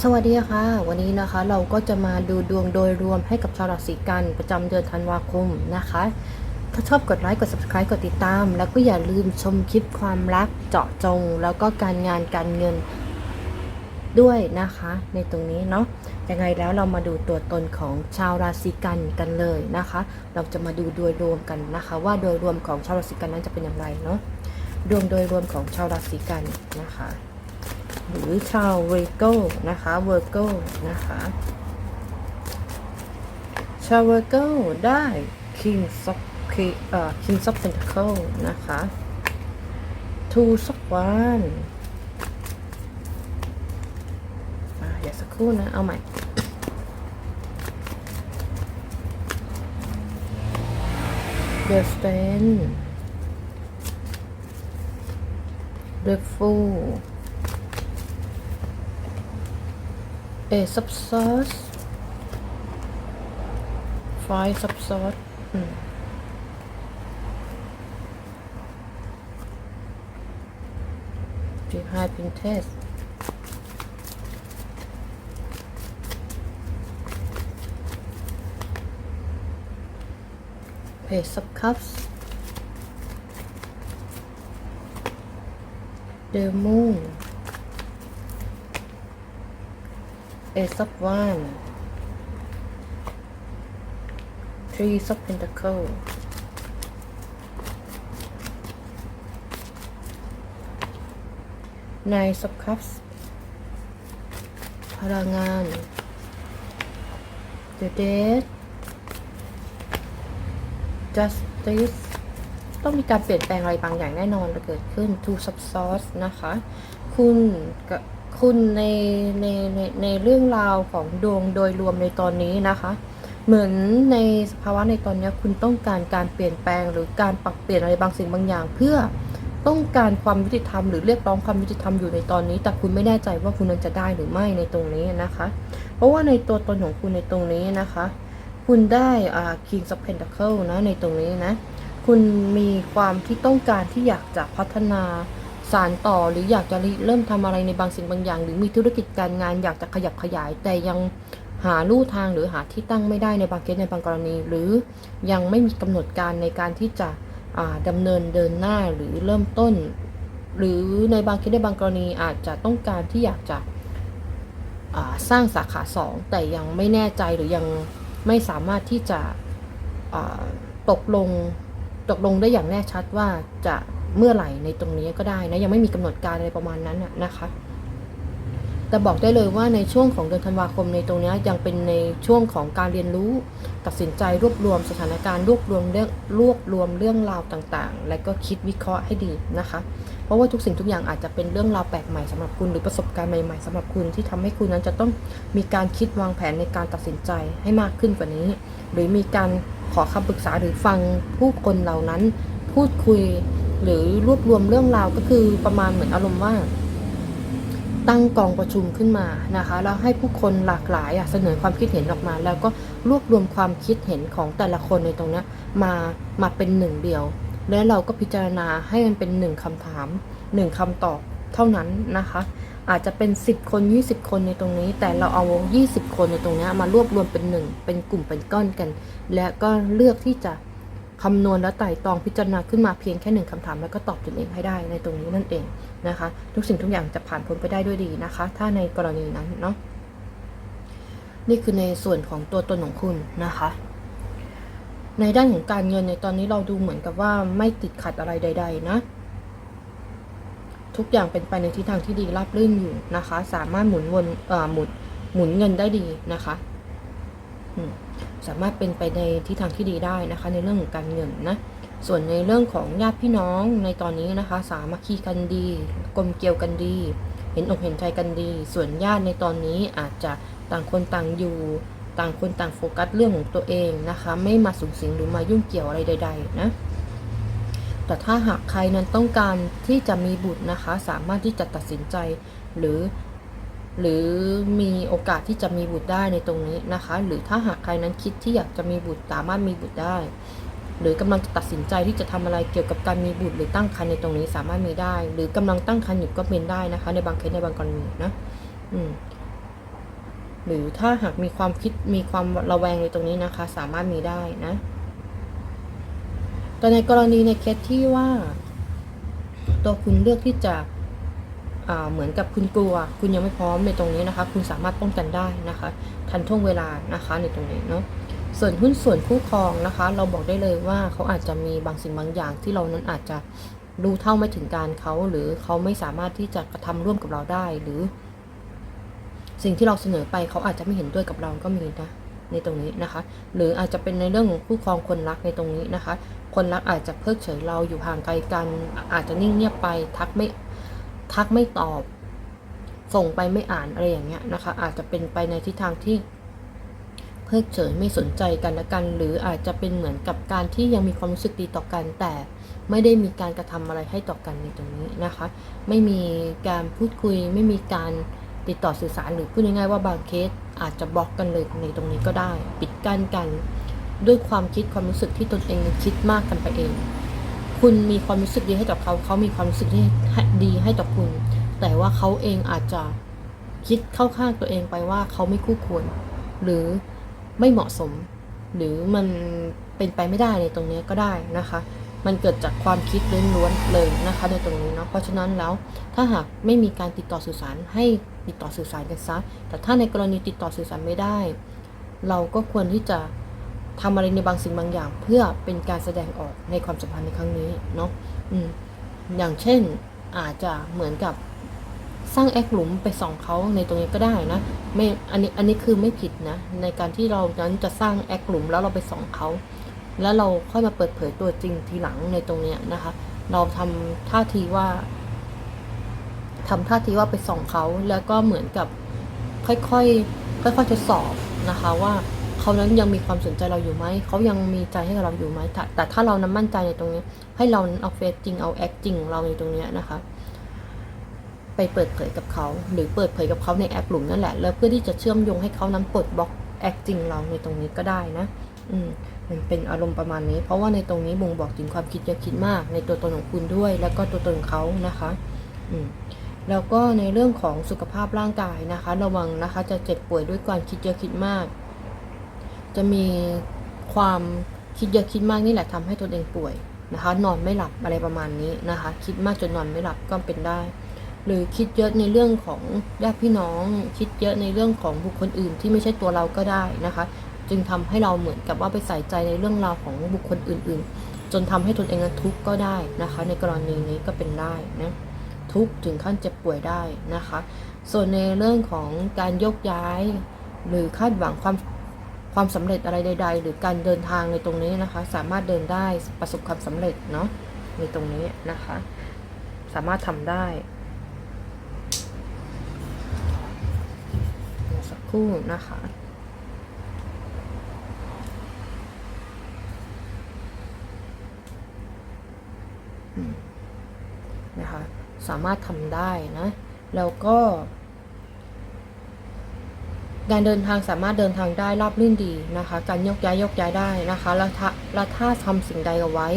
สวัสดีค่ะ วันนี้นะคะเราก็จะมาดูดวงโดยรวมให้กับชาวราศีกันประจำเดือนธันวาคมนะคะ ถ้าชอบกดไลค์กด subscribe กดติดตาม แล้วก็อย่าลืมชมคลิปความรักเจาะจง แล้วก็การงานการเงินด้วยนะคะ ในตรงนี้เนาะยังไงแล้วเรามาดูตัวตนของชาวราศีกันกันเลยนะคะ เราจะมาดูโดยรวมกันนะคะ ว่าโดยรวมของชาวราศีกันนั้นจะเป็นอย่างไรเนาะดวงโดยรวมของชาวราศีกันนะคะ หรือชาวเวโก้นะคะเวอร์โก้นะคะชาวเวอร์โก้ได้ King of King เอ่อ King of Pentacle นะคะ Two of One อะเฮสักครู่นะ เอาใหม่ The Stand The Fool a sub sauce five sub sauce อืม behind Pinterest เพจ sub cups the moon Ace of One Three of Pentacle Nine of Cups พลังงาน The Dead Justice ต้องมีการเปลี่ยนแปลงอะไรบางอย่างแน่นอนจะเกิดขึ้น Two of Swords นะคะ คุณกับ คุณในในในในเรื่องราวของดวงโดยรวมในตอนนี้นะคะ เหมือนในสภาวะในตอนนี้คุณต้องการการเปลี่ยนแปลง หรือการปรับเปลี่ยนอะไรบางสิ่งบางอย่าง เพื่อต้องการความยุติธรรมหรือเรียกร้องความยุติธรรมอยู่ในตอนนี้ แต่คุณไม่แน่ใจว่าคุณนั้นจะได้หรือไม่ในตรงนี้นะคะ เพราะว่าในตัวตนของคุณในตรงนี้นะคะ คุณได้อ่า King of Pentacle นะในตรงนี้นะ คุณมีความที่ต้องการที่อยากจะพัฒนา สารต่อหรืออยากจะเริ่มทำอะไรในบางสิ่งบางอย่าง หรือมีธุรกิจการงานอยากจะขยับขยาย แต่ยังหาลู่ทางหรือหาที่ตั้งไม่ได้ในบางเคสในบางกรณี หรือยังไม่มีกำหนดการในการที่จะอ่าดำเนินเดินหน้าหรือเริ่มต้น หรือในบางเคสในบางกรณีอาจจะต้องการที่อยากจะสร้างสาขาสองแต่ยังไม่แน่ใจหรือยังไม่สามารถที่จะตกลงตกลงได้อย่างแน่ชัดว่าจะ เมื่อไหร่ในตรงนี้ก็ได้นะยังไม่มีกำหนดการอะไรประมาณนั้นนะคะ แต่บอกได้เลยว่าในช่วงของเดือนธันวาคมในตรงนี้ยังเป็นในช่วงของการเรียนรู้ ตัดสินใจรวบรวมสถานการณ์รวบรวมเรื่องรวบรวมเรื่องราวต่างๆ และก็คิดวิเคราะห์ให้ดีนะคะ เพราะว่าทุกสิ่งทุกอย่างอาจจะเป็นเรื่องราวแปลกใหม่สำหรับคุณหรือประสบการณ์ใหม่ๆสำหรับคุณที่ทำให้คุณนั้นจะต้องมีการคิดวางแผนในการตัดสินใจให้มากขึ้นกว่านี้ หรือมีการขอคำปรึกษาหรือฟังผู้คนเหล่านั้น พูดคุย หรือรวบรวมเรื่องราวก็คือประมาณเหมือนอารมณ์ว่า ตั้งกองประชุมขึ้นมานะคะแล้วให้ผู้คนหลากหลายเสนอความคิดเห็นออกมา แล้วก็รวบรวมความคิดเห็นของแต่ละคนในตรงนี้มามาเป็นหนึ่งเดียว แล้วเราก็พิจารณาให้มันเป็นหนึ่งคำถามหนึ่งคำตอบเท่านั้นนะคะ อาจจะเป็น 10 คน 20 คนในตรงนี้ แต่เราเอา 20 คนในตรงนี้มารวบรวมเป็นหนึ่งเป็นกลุ่มเป็นก้อนกัน และก็เลือกที่จะ คำนวณและไต่ตองพิจารณาขึ้นมาเพียงแค่หนึ่งคำถาม แล้วก็ตอบตนเองให้ได้ในตรงนี้นั่นเองนะคะ ทุกสิ่งทุกอย่างจะผ่านพ้นไปได้ด้วยดีนะคะ ถ้าในกรณีนั้นเนาะนี่คือในส่วนของตัวตนของคุณนะคะ ในด้านของการเงินในตอนนี้เราดูเหมือนกับว่าไม่ติดขัดอะไรใด ๆ นะ ทุกอย่างเป็นไปในทิศทางที่ดีราบรื่นอยู่นะคะ สามารถหมุนวนเอ่อหมุนหมุนเงินได้ดีนะคะ อืม สามารถเป็นไปในทิศทางที่ดีได้นะคะ ในเรื่องของการเงินนะส่วนในเรื่องของญาติพี่น้องในตอนนี้นะคะ สามัคคีกันดีกลมเกลียวกันดี เห็นอกเห็นใจกันดี ส่วนญาติในตอนนี้อาจจะต่างคนต่างอยู่ ต่างคนต่างโฟกัสเรื่องของตัวเองนะคะ ไม่มาสูงสิงหรือมายุ่งเกี่ยวอะไรใด ๆ นะแต่ถ้าหากใครนั้นต้องการที่จะมีบุตรนะคะ สามารถที่จะตัดสินใจ หรือ หรือมีโอกาสที่จะมีบุตรได้ในตรงนี้นะคะ หรือถ้าหากใครนั้นคิดที่อยากจะมีบุตรสามารถมีบุตรได้ หรือกำลังจะตัดสินใจที่จะทำอะไรเกี่ยวกับการมีบุตรหรือตั้งครรภ์ในตรงนี้สามารถมีได้ หรือกำลังตั้งครรภ์อยู่ก็เป็นได้นะคะ ในบางเคสในบางกรณีนะอืมหรือถ้าหากมีความคิดมีความระแวงในตรงนี้นะคะ สามารถมีได้นะ แต่ในกรณีในเคสที่ว่า ตัวคุณเลือกที่จะ เหมือนกับคุณกลัว คุณยังไม่พร้อมในตรงนี้นะคะ คุณสามารถป้องกันได้นะคะ ทันท่วงเวลานะคะในตรงนี้เนาะส่วนหุ้นส่วนคู่ครองนะคะ เราบอกได้เลยว่าเขาอาจจะมีบางสิ่งบางอย่างที่เรานั้นอาจจะรู้เท่าไม่ถึงการเขาหรือเขาไม่สามารถที่จะกระทำร่วมกับเราได้หรือ สิ่งที่เราเสนอไปเขาอาจจะไม่เห็นด้วยกับเราก็มีนะในตรงนี้นะคะ หรืออาจจะเป็นในเรื่องของคู่ครองคนรักในตรงนี้นะคะ คนรักอาจจะเพิกเฉยเราอยู่ห่างไกลกัน อาจจะนิ่งเงียบไปทักไม่ ทักไม่ตอบ ส่งไปไม่อ่านอะไรอย่างเงี้ยนะคะ อาจจะเป็นไปในทิศทางที่เพิกเฉยไม่สนใจกันละกัน หรืออาจจะเป็นเหมือนกับการที่ยังมีความรู้สึกดีต่อกัน แต่ไม่ได้มีการกระทำอะไรให้ต่อกันในตรงนี้นะคะ ไม่มีการพูดคุย ไม่มีการติดต่อสื่อสารหรือพูดง่ายๆว่าบางเคสอาจจะบล็อกกันเลยในตรงนี้ก็ได้ ปิดกั้นกัน ด้วยความคิดความรู้สึกที่ตนเองคิดมากกันไปเอง คุณมีความรู้สึกดีให้กับเขา เขามีความรู้สึกที่ดีให้ต่อคุณ แต่ว่าเขาเองอาจจะคิดเข้าข้างตัวเองไปว่าเขาไม่คู่ควร หรือไม่เหมาะสม หรือมันเป็นไปไม่ได้ในตรงนี้ก็ได้นะคะ มันเกิดจากความคิดล้วนๆเลยนะคะในตรงนี้เนาะ เพราะฉะนั้นแล้วถ้าหากไม่มีการติดต่อสื่อสารให้ติดต่อสื่อสารกันซะ แต่ถ้าในกรณีติดต่อสื่อสารไม่ได้ เราก็ควรที่จะ ทำอะไรในบางสิ่งบางอย่าง เพื่อเป็นการแสดงออกในความสัมพันธ์ในครั้งนี้เนาะอืมอย่างเช่นอาจจะเหมือนกับสร้างแอคหลุมไปส่องเขาในตรงนี้ก็ได้นะไม่อันนี้อันนี้คือไม่ผิดนะ ในการที่เรานั้นจะสร้างแอคหลุมแล้วเราไปส่องเขาแล้วเราค่อยมาเปิดเผยตัวจริงทีหลังในตรงเนี้ยนะคะ เราทำท่าทีว่าทำท่าทีว่าไปส่องเขาแล้วก็เหมือนกับค่อยๆค่อยๆทดสอบนะคะว่า เขานั้นยังมีความสนใจเราอยู่ไหม เขายังมีใจให้กับเราอยู่ไหมแต่แต่ถ้าเรานั้นมั่นใจในตรงนี้ ให้เราเอาเฟซจริง เอาแอคจริงเราในตรงนี้นะคะ ไปเปิดเผยกับเขา หรือเปิดเผยกับเขาในแอปหลุมนั่นแหละ แล้วเพื่อที่จะเชื่อมโยงให้เขานั้นปลดบล็อกแอคจริงเราในตรงนี้ก็ได้นะ อืมมันเป็นอารมณ์ประมาณนี้ เพราะว่าในตรงนี้บ่งบอกถึงความคิดเยอะคิดมาก ในตัวตนของคุณด้วย แล้วก็ตัวตนเขานะคะ อืมแล้วก็ในเรื่องของสุขภาพร่างกายนะคะ ระวังนะคะจะเจ็บป่วยด้วยความคิดเยอะคิดมาก จะมีความคิดเยอะคิดมากนี่แหละทำให้ตนเองป่วยนะคะ นอนไม่หลับอะไรประมาณนี้นะคะ คิดมากจนนอนไม่หลับก็เป็นได้ หรือคิดเยอะในเรื่องของญาติพี่น้อง คิดเยอะในเรื่องของบุคคลอื่นที่ไม่ใช่ตัวเราก็ได้นะคะ จึงทำให้เราเหมือนกับว่าไปใส่ใจในเรื่องราวของบุคคลอื่น ๆ จนทำให้ตนเองทุกข์ก็ได้นะคะ ในกรณีนี้ก็เป็นได้นะทุกข์ถึงขั้นเจ็บป่วยได้นะคะ ส่วนในเรื่องของการยกย้าย หรือคาดหวังความ ความสำเร็จอะไรใด ๆ หรือการเดินทางในตรงนี้นะคะ สามารถเดินได้ประสบความสำเร็จเนาะในตรงนี้นะคะ สามารถทำได้สักครู่นะคะนะคะสามารถทำได้นะ แล้วก็ การเดินทางสามารถเดินทางได้ราบรื่นดีนะคะ การยกย้ายยกย้ายได้นะคะแล้วถ้าแล้วถ้าทำสิ่งใดเอาไว้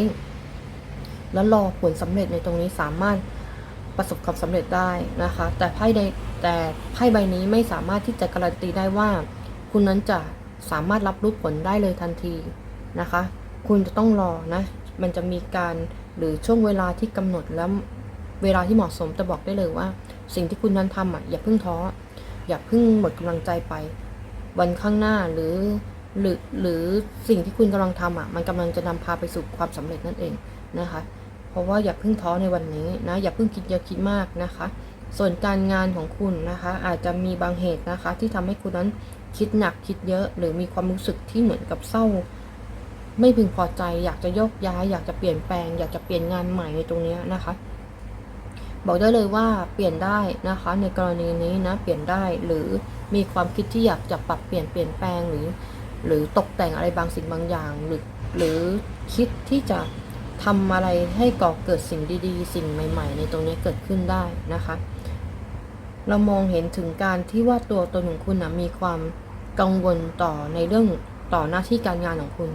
แล้วรอผลสำเร็จในตรงนี้สามารถประสบความสำเร็จได้นะคะ แต่ไพ่ใดแต่ไพ่ใบนี้ไม่สามารถที่จะการันตีได้ว่า คุณนั้นจะสามารถรับรู้ผลได้เลยทันทีนะคะ คุณจะต้องรอนะ มันจะมีการหรือช่วงเวลาที่กำหนดแล้วเวลาที่เหมาะสมจะบอกได้เลยว่า สิ่งที่คุณนั้นทำอะอย่าเพิ่งท้อ อย่าเพิ่งหมดกำลังใจไป วันข้างหน้าหรือหรือหรือสิ่งที่คุณกำลังทำอะ มันกำลังจะนำพาไปสู่ความสำเร็จนั่นเองนะคะ เพราะว่าอย่าเพิ่งท้อในวันนี้นะ อย่าเพิ่งคิดเยอะคิดมากนะคะ ส่วนการงานของคุณนะคะ อาจจะมีบางเหตุนะคะ ที่ทำให้คุณนั้นคิดหนักคิดเยอะ หรือมีความรู้สึกที่เหมือนกับเศร้า ไม่พึงพอใจ อยากจะยกย้าย อยากจะเปลี่ยนแปลง อยากจะเปลี่ยนงานใหม่ในตรงนี้นะคะ บอกได้เลยว่าเปลี่ยนได้นะคะ ในกรณีนี้นะเปลี่ยนได้หรือมีความคิดที่อยากจะปรับเปลี่ยนเปลี่ยนแปลงหรือ หรือตกแต่งอะไรบางสิ่งบางอย่าง หรือหรือคิดที่จะทำอะไรให้ก่อเกิดสิ่งดีๆ สิ่งใหม่ ๆ ในตรงนี้เกิดขึ้นได้นะคะ เรามองเห็นถึงการที่ว่าตัวตนของคุณนะมีความกังวลต่อในเรื่องต่อหน้าที่การงานของคุณ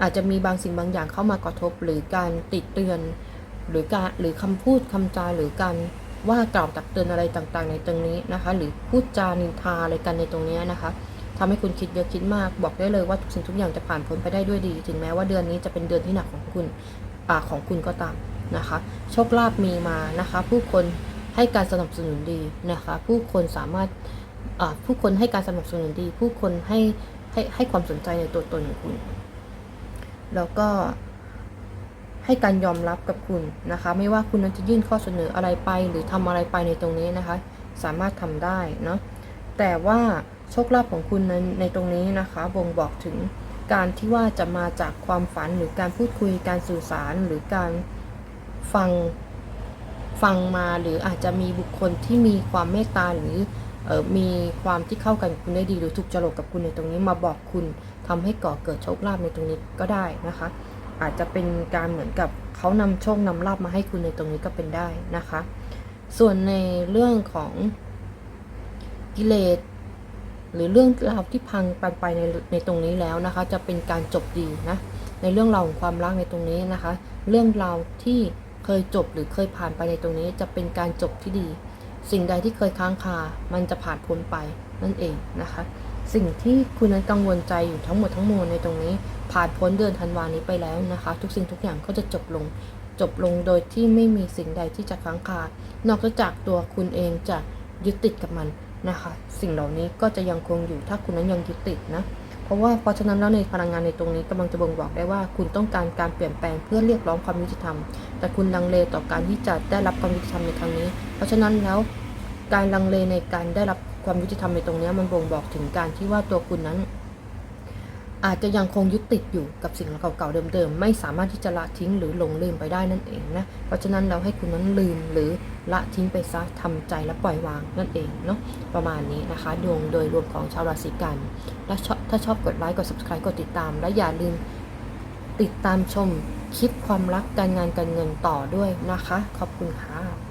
อาจจะมีบางสิ่งบางอย่างเข้ามากระทบหรือการติดเตือน หรือการหรือคำพูดคำจาหรือการว่ากล่าวตักเตือนอะไรต่างๆ ในตรงนี้นะคะ หรือพูดจานินทาอะไรกันในตรงนี้นะคะทำให้คุณคิดเยอะคิดมาก บอกได้เลยว่าทุกสิ่งทุกอย่างจะผ่านพ้นไปได้ด้วยดี ถึงแม้ว่าเดือนนี้จะเป็นเดือนที่หนักของคุณอ่าของคุณก็ตามนะคะ โชคลาภมีมานะคะ ผู้คนให้การสนับสนุนดีนะคะ ผู้คนสามารถผู้คนให้การสนับสนุนดี ผู้คนให้ให้ให้ความสนใจในตัวตนของคุณ แล้วก็ ให้การยอมรับกับคุณนะคะ ไม่ว่าคุณนั้นจะยื่นข้อเสนออะไรไปหรือทำอะไรไปในตรงนี้นะคะ สามารถทำได้เนาะแต่ว่าโชคลาภของคุณในในตรงนี้นะคะบ่งบอกถึงการที่ว่าจะมาจากความฝันหรือการพูดคุยการสื่อสารหรือการฟังฟังมาหรืออาจจะมีบุคคลที่มีความเมตตาหรือออมีความที่เข้ากันกับคุณได้ดีหรือถูกจรกกับคุณในตรงนี้มาบอกคุณทำให้ก่อเกิดโชคลาภในตรงนี้ก็ได้นะคะ อาจจะเป็นการเหมือนกับเขานำโชคนำลาบมาให้คุณในตรงนี้ก็เป็นได้นะคะ ส่วนในเรื่องของกิเลสหรือเรื่องราวที่พังไปไปในในตรงนี้แล้วนะคะ จะเป็นการจบดีนะในเรื่องราวของความรักในตรงนี้นะคะ เรื่องราวที่เคยจบหรือเคยผ่านไปในตรงนี้ จะเป็นการจบที่ดี สิ่งใดที่เคยค้างคา มันจะผ่านพ้นไปนั่นเองนะคะ สิ่งที่คุณนั้นกังวลใจอยู่ทั้งหมดทั้งมวลในตรงนี้ ผ่านพ้นเดือนธันวานี้ไปแล้วนะคะ ทุกสิ่งทุกอย่างก็จะจบลง จบลงโดยที่ไม่มีสิ่งใดที่จะค้างคานอกจากตัวคุณเองจะยึดติดกับมันนะคะ สิ่งเหล่านี้ก็จะยังคงอยู่ถ้าคุณนั้นยังยึดติดนะเพราะว่าเพราะฉะนั้นแล้วในพลังงานในตรงนี้กำลังจะบ่งบอกได้ว่า คุณต้องการการเปลี่ยนแปลงเพื่อเรียกร้องความยุติธรรม แต่คุณลังเลต่อการที่จะได้รับความยุติธรรมในครั้งนี้ เพราะฉะนั้นแล้วการลังเลในการได้รับ ความยุติธรรมในตรงนี้มันบ่งบอกถึงการที่ว่าตัวคุณนั้น อาจจะยังคงยึดติดอยู่กับสิ่งเก่าๆเดิมๆ ไม่สามารถที่จะละทิ้งหรือหลงลืมไปได้นั่นเองนะเพราะฉะนั้นเราให้คุณนั้นลืมหรือละทิ้งไปซะทำใจและปล่อยวางนั่นเองเนาะประมาณนี้นะคะดวงโดยรวมของชาวราศีกันและชอบถ้าชอบกดไลค์กด subscribe กดติดตาม และอย่าลืมติดตามชมคลิปความรักการงานการเงินต่อด้วยนะคะ ขอบคุณค่ะ